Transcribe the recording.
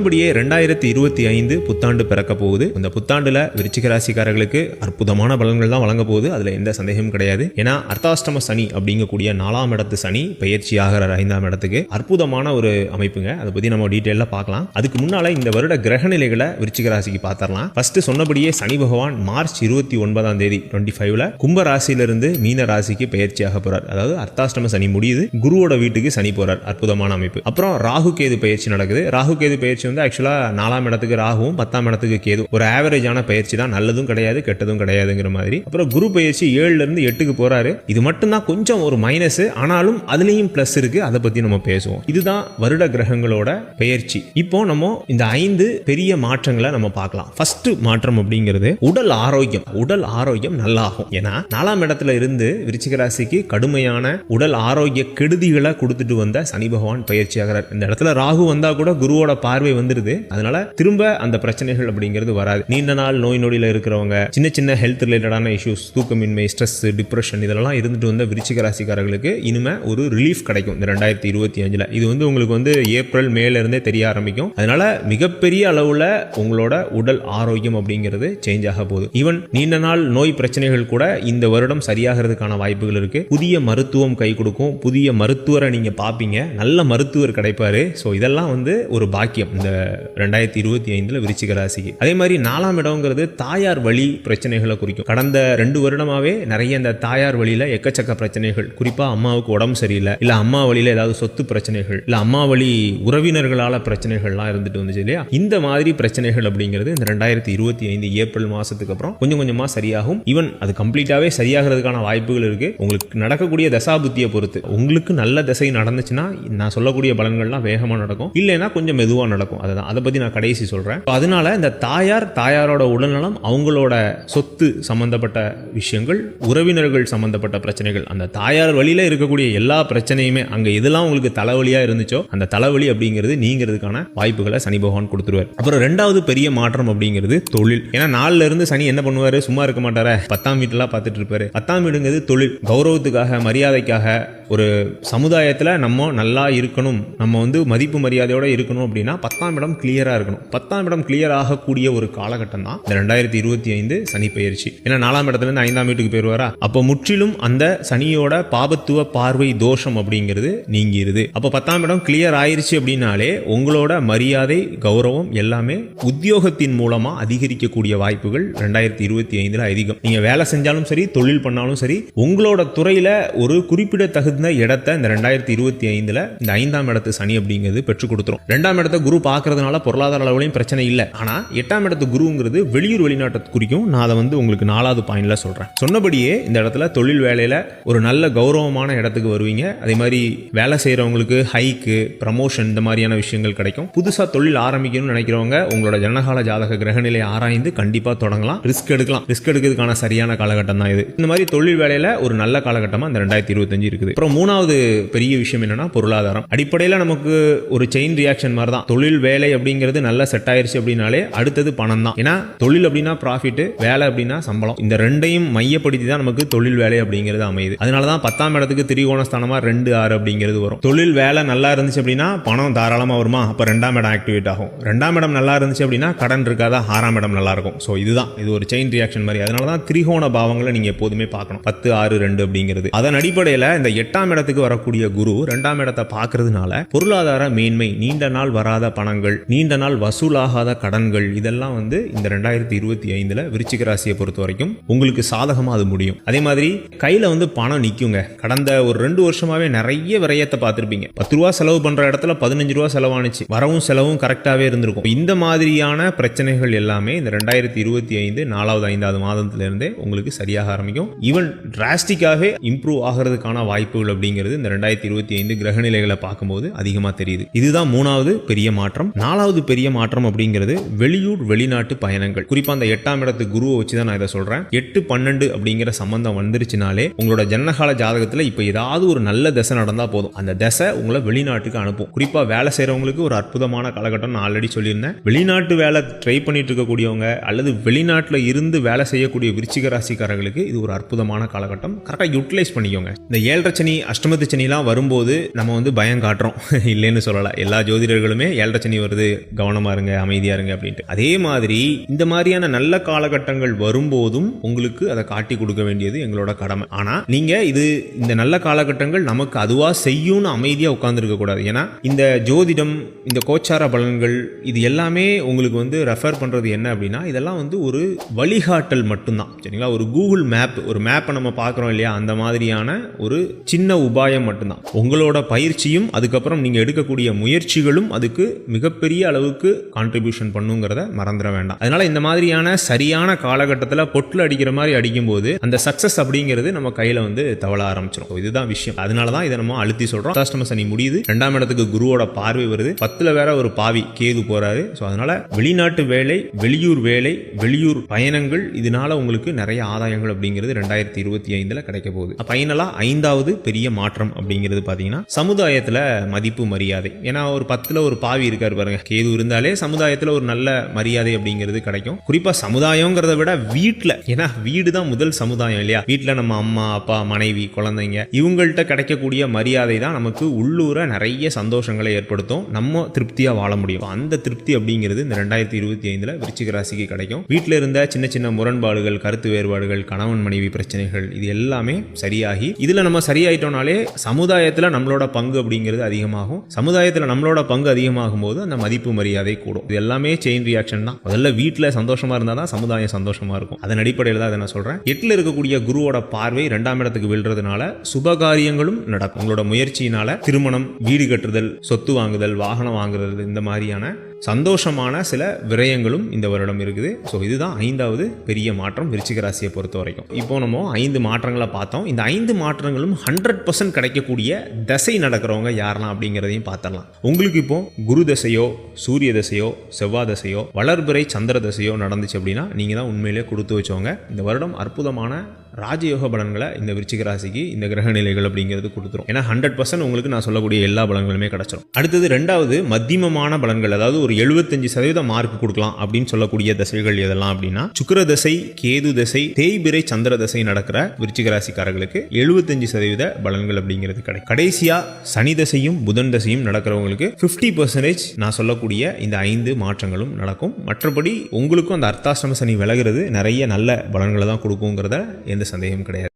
சொன்னபடியே ரெண்டாயிரத்தி இருபத்தி ஐந்து புத்தாண்டு பிறக்க போகுது. இந்த புத்தாண்டுல விருச்சிக ராசிக்காரர்களுக்கு அற்புதமான பலன்கள் தான் வழங்க போகுது. அதுல எந்த சந்தேகமும் கிடையாது. ஏன்னா அர்த்தாஷ்டம சனி அப்படிங்கக்கூடிய நாலாம் இடத்து சனி பயிற்சி ஆகிற ஐந்தாம் இடத்துக்கு அற்புதமான ஒரு அமைப்புங்க. அதை பத்தி நம்ம டீட்டெயில பார்க்கலாம். அதுக்கு முன்னால இந்த வருட கிரக நிலைகளை விருச்சிக ராசிக்கு பார்த்தரலாம் ஃபர்ஸ்ட் சொன்னபடியே சனி பகவான் மார்ச் இருபத்தி ஒன்பதாம் தேதி டுவெண்ட்டி ஃபைவ்ல கும்ப ராசியிலிருந்து மீன ராசிக்கு பயிற்சியாக போறார். அதாவது அர்த்தாஷ்டம சனி முடியுது. குருவோட வீட்டுக்கு சனி போறார். அற்புதமான அமைப்பு. அப்புறம் ராகு கேது பயிற்சி நடக்குது. ராகு கேது பயிற்சி வந்து ஆக்சுவலாக நாலாம் இடத்துக்கு ராகுவும் பத்தாம் இடத்துக்கு கேது. ஒரு ஆவரேஜான பயிற்சி தான். நல்லதும் கிடையாது கெட்டதும் கிடையாதுங்கிற மாதிரி. அப்புறம் குரு பயிற்சி ஏழுல இருந்து எட்டுக்கு போறாரு. இது மட்டும்தான் கொஞ்சம் ஒரு மைனஸ் ஆனாலும் அதுலயும் பிளஸ் இருக்கு. அதை பத்தி நம்ம பேசுவோம். இதுதான் வருட கிரகங்களோட பயிற்சி. இப்போ நம்ம இந்த ஐந்து பெரிய மாற்றங்களை நம்ம பார்க்கலாம். ஃபர்ஸ்ட் மாற்றம் அப்படிங்கிறது உடல் ஆரோக்கியம். உடல் ஆரோக்கியம் நல்லாகும். ஏன்னா நாலாம் இடத்துல இருந்து விருச்சிக ராசிக்கு கடுமையான உடல் ஆரோக்கிய கெடுதிகளை கொடுத்துட்டு வந்த சனி பகவான் பயிற்சி ஆகிறார் இந்த இடத்துல ராகு வந்தா கூட குருவோட பார்வை வந்துருது. அதனால திரும்ப அந்த பிரச்சனைகள் அப்படிங்கிறது வராது. நீண்ட நாள் நோய் நொடியில் இருக்கிறவங்க சின்ன சின்ன ஹெல்த் ரிலேட்டடான இஷ்யூஸ் தூக்கமின்மை ஸ்ட்ரெஸ் டிப்ரெஷன் இதெல்லாம் இருந்துட்டு வந்த விருச்சிக ராசிக்காரர்களுக்கு இனிமே ஒரு ரிலீஃப் கிடைக்கும் இந்த ரெண்டாயிரத்தி இருபத்தி அஞ்சுல. இது வந்து உங்களுக்கு வந்து ஏப்ரல் மேல இருந்தே தெரிய ஆரம்பிக்கும். அதனால மிகப்பெரிய அளவுல உங்களோட உடல் ஆரோக்கியம் அப்படிங்கிறது சேஞ்ச் ஆக போகுது. ஈவன் நீண்ட நாள் நோய் பிரச்சனைகள் கூட இந்த வருடம் சரியாகிறதுக்கான வாய்ப்புகள் இருக்கு. புதிய மருத்துவம் கை கொடுக்கும். புதிய மருத்துவரை நீங்க பார்ப்பீங்க. நல்ல மருத்துவர் கிடைப்பாரு. ஸோ இதெல்லாம் வந்து ஒரு பாக்கியம். இந்த ரெண்டாயிரத்தி இருபத்தி ஐந்துல விருச்சிக ராசிக்கு. அதே மாதிரி நாலாம் இடம்ங்கிறது தாயார் வழி பிரச்சனைகளை குறிக்கும். கடந்த ரெண்டு வருடமாவே நிறைய இந்த தாயார் வழியில எக்கச்சக்க பிரச்சனைகள். குறிப்பா அம்மாவுக்கு உடம்பு சரியில்லை. இல்ல அம்மா வழியில ஏதாவது சொத்து பிரச்சனைகள். இல்ல அம்மா வழி உறவினர்களால பிரச்சனைகள்லாம் இருந்துட்டு வந்துச்சு இல்லையா? இந்த மாதிரி பிரச்சனைகள் அப்படிங்கிறது இந்த ரெண்டாயிரத்தி இருபத்தி ஐந்து ஏப்ரல் மாசத்துக்கு அப்புறம் கொஞ்சம் கொஞ்சமா சரியாகும். ஈவன் அது கம்ப்ளீட்டாவே சரியாகிறதுக்கான வாய்ப்புகள் இருக்கு. உங்களுக்கு நடக்கக்கூடிய தசாபுத்தியை பொறுத்து. உங்களுக்கு நல்ல திசை நடந்துச்சுன்னா நான் சொல்லக்கூடிய பலன்கள்லாம் வேகமா நடக்கும். இல்லைன்னா கொஞ்சம் மெதுவா நடக்கும். அதுதான். அதை பற்றி நான் கடைசி சொல்கிறேன் அதனால இந்த தாயார் தாயாரோட உடல்நலம் அவங்களோட சொத்து சம்மந்தப்பட்ட விஷயங்கள் உறவினர்கள் சம்மந்தப்பட்ட பிரச்சனைகள் அந்த தாயார் வழியில் இருக்கக்கூடிய எல்லா பிரச்சனையுமே அங்கே எதெல்லாம் உங்களுக்கு தலைவலியாக இருந்துச்சோ அந்த தலைவலி அப்படிங்கிறது நீங்கிறதுக்கான வாய்ப்புகளை சனி பகவான் கொடுத்துருவார். அப்புறம் ரெண்டாவது பெரிய மாற்றம் அப்படிங்கிறது தொழில். ஏன்னா நாலுல இருந்து சனி என்ன பண்ணுவார்? சும்மா இருக்க மாட்டாரா. பத்தாம் வீட்டுலாம் பார்த்துட்டு இருப்பாரு. பத்தாம் வீடுங்கிறது தொழில். கௌரவத்துக்காக மரியாதைக்காக ஒரு சமுதாயத்தில் நம்ம நல்லா இருக்கணும் நம்ம வந்து மதிப்பு மரியாதையோட இருக்கணும் அப்படின்னா பத்தாம் இடம் கிளியராக இருக்கணும். பத்தாம் இடம் கிளியர் ஆகக்கூடிய ஒரு காலகட்டம் தான் இந்த ரெண்டாயிரத்தி இருபத்தி ஐந்து சனி பயிற்சி. ஏன்னா நாலாம் இடத்துலேருந்து ஐந்தாம் வீட்டுக்கு போயிருவாரா? அப்போ முற்றிலும் அந்த சனியோட பாபத்துவ பார்வை தோஷம் அப்படிங்கிறது நீங்கிருது. அப்போ பத்தாம் இடம் கிளியர் ஆயிருச்சு அப்படின்னாலே உங்களோட மரியாதை கௌரவம் எல்லாமே உத்தியோகத்தின் மூலமாக அதிகரிக்கக்கூடிய வாய்ப்புகள் ரெண்டாயிரத்தி இருபத்தி ஐந்தில் அதிகம். நீங்கள் வேலை செஞ்சாலும் சரி தொழில் பண்ணாலும் சரி உங்களோட துறையில் ஒரு குறிப்பிடத்தகுந்த இடத்தை இந்த ரெண்டாயிரத்தி இருபத்தி ஐந்துல இந்த ஐந்தாம் இடத்து சனி அப்படிங்கிறது பெற்றுக் கொடுத்துரும். ரெண்டாம் இடத்த குரு பார்க்கறதுனால பொருளாதார அளவுலையும் பிரச்சனை இல்லை. ஆனா எட்டாம் இடத்து குருங்கிறது வெளியூர் வெளிநாட்டை குறிக்கும் நான் அதை வந்து உங்களுக்கு நாலாவது பாயிண்ட்ல சொல்றேன். சொன்னபடியே இந்த இடத்துல தொழில் வேலையில ஒரு நல்ல கௌரவமான இடத்துக்கு வருவீங்க. அதே மாதிரி வேலை செய்யறவங்களுக்கு ஹைக்கு ப்ரமோஷன் இந்த மாதிரியான விஷயங்கள் கிடைக்கும். புதுசா தொழில் ஆரம்பிக்கணும்னு நினைக்கிறவங்க உங்களோட ஜனகால ஜாதக கிரகநிலை ஆராய்ந்து கண்டிப்பா தொடங்கலாம். ரிஸ்க் எடுக்கலாம். ரிஸ்க் எடுக்கிறதுக்கான சரியான காலகட்டம் தான் இது. இந்த மாதிரி தொழில் வேலையில ஒரு நல்ல காலகட்டமா இந்த ரெண்டாயிரத்தி இருபத்தஞ்சு இருக்குது. அப்புறம் மூணாவது பெரிய விஷயம் என்னன்னா பொருளாதாரம். அடிப்படையில் நமக்கு ஒரு செயின் ரியாக்ஷன் மாதிரி தான் தொழில் வேலை அப்படிங்கிறது நல்லா செட் ஆயிருச்சு அப்படின்னாலே அடுத்தது பணம் தான் ஏன்னா தொழில் அப்படின்னா ப்ராஃபிட் வேலை அப்படின்னா சம்பளம். இந்த ரெண்டையும் மையப்படுத்தி தான் நமக்கு தொழில் வேலை அப்படிங்கிறது அமையுது. அதனால தான் பத்தாம் இடத்துக்கு திரிகோண ஸ்தானமா ரெண்டு ஆறு அப்படிங்கிறது வரும். தொழில் வேலை நல்லா இருந்துச்சு அப்படின்னா பணம் தாராளமாக வருமா? அப்போ ரெண்டாம் இடம் ஆக்டிவேட் ஆகும். ரெண்டாம் இடம் நல்லா இருந்துச்சு அப்படின்னா கடன் இருக்காதா? ஆறாம் இடம் நல்லா இருக்கும். ஸோ இதுதான். இது ஒரு செயின் ரியாக்ஷன் மாதிரி. அதனால தான் திரிகோண பாவங்களை நீங்கள் எப்போதுமே பார்க்கணும். பத்து ஆறு ரெண்டு அப்படிங்கிறது. அதன் அடிப்படையில் இந்த எட்டாம் இடத்துக்கு வரக்கூடிய குரு ரெண்டாம் இடத்தை பார்க்கறதுனால பொருளாதார மேன்மை நீண்ட நாள் வராத பணங்கள் நீண்ட நாள் வசூலாகாத கடன்கள் இதெல்லாம் வந்து இந்த ரெண்டாயிரத்தி இருபத்தி ஐந்துல விருச்சிக ராசியை பொறுத்த வரைக்கும் உங்களுக்கு சாதகமா அது முடியும். அதே மாதிரி கையில வந்து பணம் நிக்குங்க. கடந்த ஒரு ரெண்டு வருஷமாவே நிறைய விரயத்தை பார்த்திருப்பீங்க. பத்து ரூபா செலவு பண்ற இடத்துல பதினஞ்சு ரூபா செலவானுச்சு. வரவும் செலவும் கரெக்டாவே இருந்திருக்கும். இந்த மாதிரியான பிரச்சனைகள் எல்லாமே இந்த ரெண்டாயிரத்தி இருபத்தி ஐந்து நாலாவது ஐந்தாவது மாதத்துல இருந்தே உங்களுக்கு சரியாக ஆரம்பிக்கும். ஈவன் டிராஸ்டிக்காகவே இம்ப்ரூவ் ஆகிறதுக்கான வாய்ப்புகள் அப்படிங்கிறது இந்த ரெண்டாயிரத்தி இருபத்தி ஐந்து கிரகநிலைகளை பார்க்கும்போது அதிகமாக தெரியுது. இதுதான் மூணாவது பெரிய மாற்றம். நாலாவது பெரிய மாற்றம் அப்படிங்கிறது வெளியூர் வெளிநாட்டு பயணங்கள். குறிப்பா அந்த எட்டாம் இடத்து குருவை வச்சு தான் நான் இதை சொல்றேன். எட்டு பன்னெண்டு அப்படிங்கிற சம்பந்தம் வந்துருச்சுனாலே உங்களோட ஜனகால ஜாதகத்துல இப்போ ஏதாவது ஒரு நல்ல தசை நடந்தா போதும். அந்த தசை உங்களை வெளிநாட்டுக்கு அனுப்பும். குறிப்பா வேலை செய்றவங்களுக்கு ஒரு அற்புதமான காலகட்டம் நான் ஆல்ரெடி சொல்லியிருந்தேன். வெளிநாட்டு வேலை ட்ரை பண்ணிட்டு இருக்கக்கூடியவங்க அல்லது வெளிநாட்டில் இருந்து வேலை செய்யக்கூடிய விருச்சிக ராசிக்காரர்களுக்கு இது ஒரு அற்புதமான காலகட்டம். கரெக்டாக யூட்டிலைஸ் பண்ணிக்கோங்க. இந்த ஏழரை சனி சனி அஷ்டமத்து சனிலாம் வரும்போது நம்ம வந்து பயம் காட்டுறோம். இல்லைன்னு சொல்லலாம் எல்லா ஜோதிடர்களுமே ஏழரை சனி வருது. கவனமா இருங்க அமைதியா இருங்க அப்படின்ட்டு. அதே மாதிரி இந்த மாதிரியான நல்ல காலகட்டங்கள் வரும்போதும் உங்களுக்கு அதை காட்டி கொடுக்க வேண்டியது எங்களோட கடமை. ஆனால் நீங்கள் இது இந்த நல்ல காலகட்டங்கள் நமக்கு அதுவாக செய்யும்னு அமைதியாக உட்கார்ந்துருக்க கூடாது. ஏன்னா இந்த ஜோதிடம் இந்த கோச்சார பலன்கள் இது எல்லாமே உங்களுக்கு வந்து ரெஃபர் பண்ணுறது என்ன அப்படின்னா இதெல்லாம் வந்து ஒரு வழிகாட்டல் மட்டும்தான். சரிங்களா? ஒரு கூகுள் மேப் ஒரு மேப்பை நம்ம பார்க்குறோம் இல்லையா? அந்த மாதிரியான ஒரு சின்ன சின்ன உபாயம் மட்டும்தான். உங்களோட பயிற்சியும் அதுக்கப்புறம் நீங்கள் எடுக்கக்கூடிய முயற்சிகளும் அதுக்கு மிகப்பெரிய அளவுக்கு கான்ட்ரிபியூஷன் பண்ணுங்கிறத மறந்துட வேண்டாம். அதனால இந்த மாதிரியான சரியான காலகட்டத்தில் பொட்டில் அடிக்கிற மாதிரி அடிக்கும்போது அந்த சக்ஸஸ் அப்படிங்கிறது நம்ம கையில் வந்து தவள ஆரம்பிச்சிடும் இதுதான் விஷயம். அதனால தான் இதை நம்ம அழுத்தி சொல்கிறோம் அஷ்டம சனி முடியுது. ரெண்டாம் இடத்துக்கு குருவோட பார்வை வருது. பத்தில் வேற ஒரு பாவி கேது போறாரு. ஸோ அதனால வெளிநாட்டு வேலை வெளியூர் வேலை வெளியூர் பயணங்கள் இதனால உங்களுக்கு நிறைய ஆதாயங்கள் அப்படிங்கிறது ரெண்டாயிரத்தி இருபத்தி ஐந்தில் கிடைக்க போகுது. ஃபைனலாக ஐந்தாவது பெரிய மாற்றம் அப்படிங்கிறது பார்த்தீங்கன்னா சமுதாயத்தில் மதிப்பு மரியாதை. ஏன்னா ஒரு பத்தில் ஒரு பாவி இருக்கார் பாருங்க. கேது இருந்தாலே சமுதாயத்தில் ஒரு நல்ல மரியாதை அப்படிங்கிறது கிடைக்கும். குறிப்பாக சமுதாயங்கிறத விட வீட்டில் ஏன்னா வீடு தான் முதல் சமுதாயம் இல்லையா? வீட்டில் நம்ம அம்மா அப்பா மனைவி குழந்தைங்க இவங்கள்ட்ட கிடைக்கக்கூடிய மரியாதை தான் நமக்கு உள்ளூர நிறைய சந்தோஷங்களை ஏற்படுத்தும். நம்ம திருப்தியாக வாழ முடியும். அந்த திருப்தி அப்படிங்கிறது இந்த ரெண்டாயிரத்தி இருபத்தி ஐந்தில் விருச்சிக ராசிக்கு கிடைக்கும். வீட்டில் இருந்த சின்ன சின்ன முரண்பாடுகள் கருத்து வேறுபாடுகள் கணவன் மனைவி பிரச்சனைகள் இது எல்லாமே சரியாகி இதில் நம்ம சரியாயிட்டோம்னாலே சமுதாயத்தில் நம்மளோட பங்கு அப்படிங்கிறது அதிகமாகும். சமுதாயத்தில் நம்மளோட பங்கு அதிகமாகும் போது அந்த மதிப்பு மரியாதை கூடும். இது எல்லாமே செயின் ரியாக்ஷன் தான். முதல்ல வீட்டில் சந்தோஷமா இருந்தால் தான் சமுதாயம் சந்தோஷமா இருக்கும். அதன் அடிப்படையில் தான் அதை நான் சொல்றேன். எட்டில் இருக்கக்கூடிய குருவோட பார்வை ரெண்டாம் இடத்துக்கு விழுறதுனால சுபகாரியங்களும் நடக்கும். உங்களோட முயற்சியினால திருமணம் வீடு கட்டுதல் சொத்து வாங்குதல் வாகனம் வாங்குறது இந்த மாதிரியான சந்தோஷமான சில விரயங்களும் இந்த வருடம் இருக்குது. ஸோ இதுதான் ஐந்தாவது பெரிய மாற்றம் விருச்சிக ராசியை பொறுத்த வரைக்கும். இப்போ நம்ம ஐந்து மாற்றங்களை பார்த்தோம். இந்த ஐந்து மாற்றங்களும் ஹண்ட்ரட் பர்சன்ட் கிடைக்கக்கூடிய தசை நடக்கிறவங்க யாரெல்லாம் அப்படிங்கிறதையும் பார்த்துடலாம். உங்களுக்கு இப்போ குரு தசையோ சூரிய தசையோ செவ்வாய் தசையோ வளர்பிறை சந்திர தசையோ நடந்துச்சு அப்படின்னா நீங்கள் தான் உண்மையிலே கொடுத்து வச்சவங்க. இந்த வருடம் அற்புதமான ராஜயோக பலன்களை இந்த விருச்சிக ராசிக்கு இந்த கிரக நிலைகள் அப்படிங்கிறது கொடுத்துரும். ஏன்னா ஹண்ட்ரட் பர்சன்ட் உங்களுக்கு நான் சொல்லக்கூடிய எல்லா பலன்களுமே கிடைச்சிடும் அடுத்தது ரெண்டாவது மத்தியமமான பலன்கள் அதாவது ஒரு எழுபத்தஞ்சு சதவீத மார்க் கொடுக்கலாம் அப்படின்னு சொல்லக்கூடிய தசைகள் எதெல்லாம் அப்படின்னா சுக்கர தசை கேது தசை தேய்பிரை சந்திர தசை நடக்கிற விருச்சிக ராசிக்காரர்களுக்கு எழுபத்தஞ்சு சதவீத பலன்கள் அப்படிங்கிறது கிடைக்கும். கடைசியா சனி தசையும் புதன் தசையும் நடக்கிறவங்களுக்கு 50% பர்சன்டேஜ் நான் சொல்லக்கூடிய இந்த ஐந்து மாற்றங்களும் நடக்கும். மற்றபடி உங்களுக்கும் அந்த அர்த்தாசிரம சனி விலகிறது. நிறைய நல்ல பலன்களை தான் கொடுக்குங்கிறத எந்த சந்தேகமும் கிடையாது.